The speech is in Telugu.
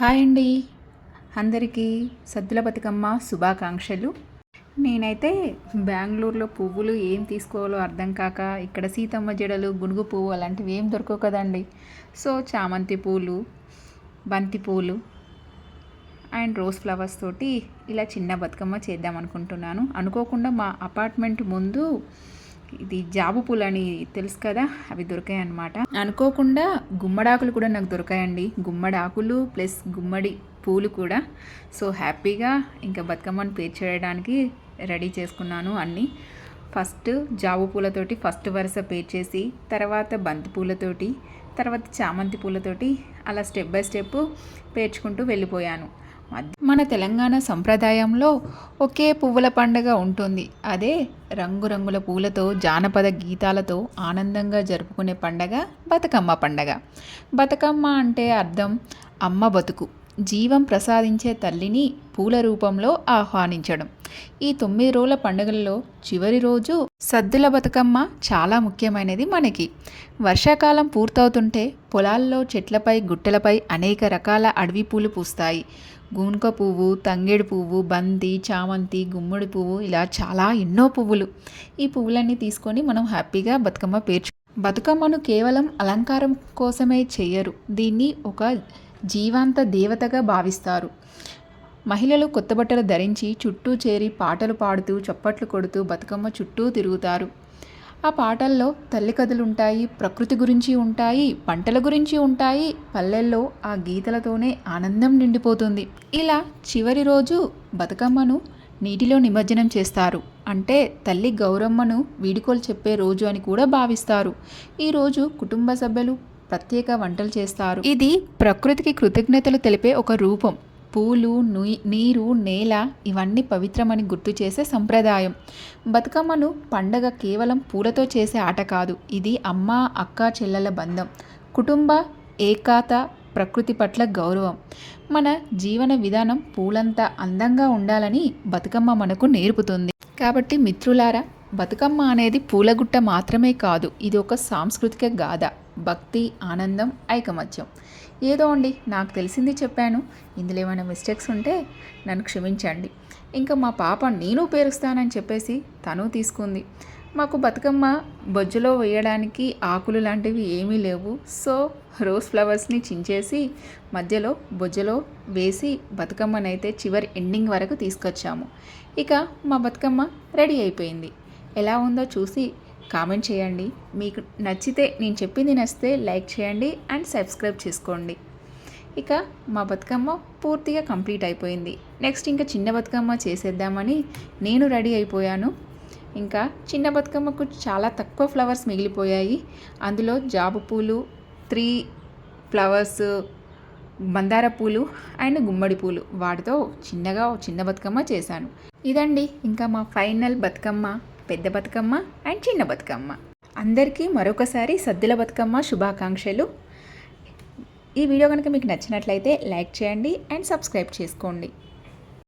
హాయ్ అండి. అందరికీ సద్దుల బతుకమ్మ శుభాకాంక్షలు. నేనైతే బెంగళూరులో పువ్వులు ఏం తీసుకోవాలో అర్థం కాక ఇక్కడ సీతమ్మ జడలు గునుగు పువ్వు అలాంటివి ఏం దొరకవు కదండి. సో చామంతి పూలు బంతి పూలు అండ్ రోజ్ ఫ్లవర్స్ తోటి ఇలా చిన్న బతుకమ్మ చేద్దాం అనుకుంటున్నాను. అనుకోకుండా మా అపార్ట్మెంట్ ముందు ఇది జాబు పూలు అని తెలుసు కదా అవి దొరికాయి అనమాట అనుకోకుండా గుమ్మడాకులు కూడా నాకు దొరికాయండి. గుమ్మడాకులు ప్లస్ గుమ్మడి పూలు కూడా. సో హ్యాపీగా ఇంకా బతుకమ్మను పేర్చేయడానికి రెడీ చేసుకున్నాను అన్నీ. ఫస్ట్ జాబు పూలతోటి ఫస్ట్ వరుస పేర్చేసి తర్వాత బంతి పూలతోటి తర్వాత చామంతి పూలతోటి అలా స్టెప్ బై స్టెప్ పేర్చుకుంటూ వెళ్ళిపోయాను. మన తెలంగాణ సంప్రదాయంలో ఒకే పువ్వుల పండుగ ఉంటుంది. అదే రంగురంగుల పూలతో జానపద గీతాలతో ఆనందంగా జరుపుకునే పండగ బతుకమ్మ పండగ. బతుకమ్మ అంటే అర్థం అమ్మ బతుకు. జీవం ప్రసాదించే తల్లిని పూల రూపంలో ఆహ్వానించడం. ఈ తొమ్మిది రోజుల పండుగలలో చివరి రోజు సద్దుల బతుకమ్మ చాలా ముఖ్యమైనది మనకి. వర్షాకాలం పూర్తవుతుంటే పొలాల్లో చెట్లపై గుట్టలపై అనేక రకాల అడవి పూలు పూస్తాయి. గూనుక పువ్వు తంగేడు పువ్వు బంతి చామంతి గుమ్మడి పువ్వు ఇలా చాలా ఎన్నో పువ్వులు. ఈ పువ్వులన్నీ తీసుకొని మనం హ్యాపీగా బతుకమ్మ పేర్చు బతుకమ్మను కేవలం అలంకారం కోసమే చేయరు. దీన్ని ఒక జీవాంత దేవతగా భావిస్తారు. మహిళలు కొత్త బట్టలు ధరించి చుట్టూ చేరి పాటలు పాడుతూ చప్పట్లు కొడుతూ బతుకమ్మ చుట్టూ తిరుగుతారు. ఆ పాటల్లో తల్లి కథలు ఉంటాయి ప్రకృతి గురించి ఉంటాయి పంటల గురించి ఉంటాయి. పల్లెల్లో ఆ గీతలతోనే ఆనందం నిండిపోతుంది. ఇలా చివరి రోజు బతుకమ్మను నీటిలో నిమజ్జనం చేస్తారు. అంటే తల్లి గౌరమ్మను వీడుకోలు చెప్పే రోజు అని కూడా భావిస్తారు. ఈరోజు కుటుంబ సభ్యులు ప్రత్యేక వంటలు చేస్తారు. ఇది ప్రకృతికి కృతజ్ఞతలు తెలిపే ఒక రూపం. పూలు నీరు నేల ఇవన్నీ పవిత్రమని గుర్తు చేసే సంప్రదాయం. బతుకమ్మను పండగ కేవలం పూలతో చేసే ఆట కాదు. ఇది అమ్మ అక్క చెల్లెల బంధం. కుటుంబ ఏకాత ప్రకృతి పట్ల గౌరవం. మన జీవన విధానం పూలంతా అందంగా ఉండాలని బతుకమ్మ మనకు నేర్పుతుంది. కాబట్టి మిత్రులారా బతుకమ్మ అనేది పూలగుట్ట మాత్రమే కాదు ఇది ఒక సాంస్కృతిక గాథ. భక్తి ఆనందం ఐకమత్యం. ఏదో అండి నాకు తెలిసింది చెప్పాను. ఇందులో ఏమైనా మిస్టేక్స్ ఉంటే నన్ను క్షమించండి. ఇంకా మా పాప నేను పేరుస్తానని చెప్పేసి తను తీసుకుంది. మాకు బతుకమ్మ బొజ్జులో వేయడానికి ఆకులు లాంటివి ఏమీ లేవు. సో రోజ్ ఫ్లవర్స్ని చించేసి మధ్యలో బొజ్జలో వేసి బతుకమ్మనైతే చివరి ఎండింగ్ వరకు తీసుకొచ్చాము. ఇక మా బతుకమ్మ రెడీ అయిపోయింది. ఎలా ఉందో చూసి కామెంట్ చేయండి. మీకు నచ్చితే నేను చెప్పింది నచ్చితే లైక్ చేయండి అండ్ సబ్స్క్రైబ్ చేసుకోండి. ఇక మా బతుకమ్మ పూర్తిగా కంప్లీట్ అయిపోయింది. నెక్స్ట్ ఇంకా చిన్న బతుకమ్మ చేసేద్దామని నేను రెడీ అయిపోయాను. ఇంకా చిన్న బతుకమ్మకు చాలా తక్కువ ఫ్లవర్స్ మిగిలిపోయాయి. అందులో జాబు పూలు త్రీ ఫ్లవర్స్ మందార పూలు అండ్ గుమ్మడి పూలు. వాటితో చిన్నగా చిన్న బతుకమ్మ చేశాను. ఇదండి ఇంకా మా ఫైనల్ బతుకమ్మ. పెద్ద బతుకమ్మ అండ్ చిన్న బతుకమ్మ. అందరికీ మరొకసారి సద్దుల బతుకమ్మ శుభాకాంక్షలు. ఈ వీడియో కనుక మీకు నచ్చినట్లయితే లైక్ చేయండి అండ్ సబ్స్క్రైబ్ చేసుకోండి.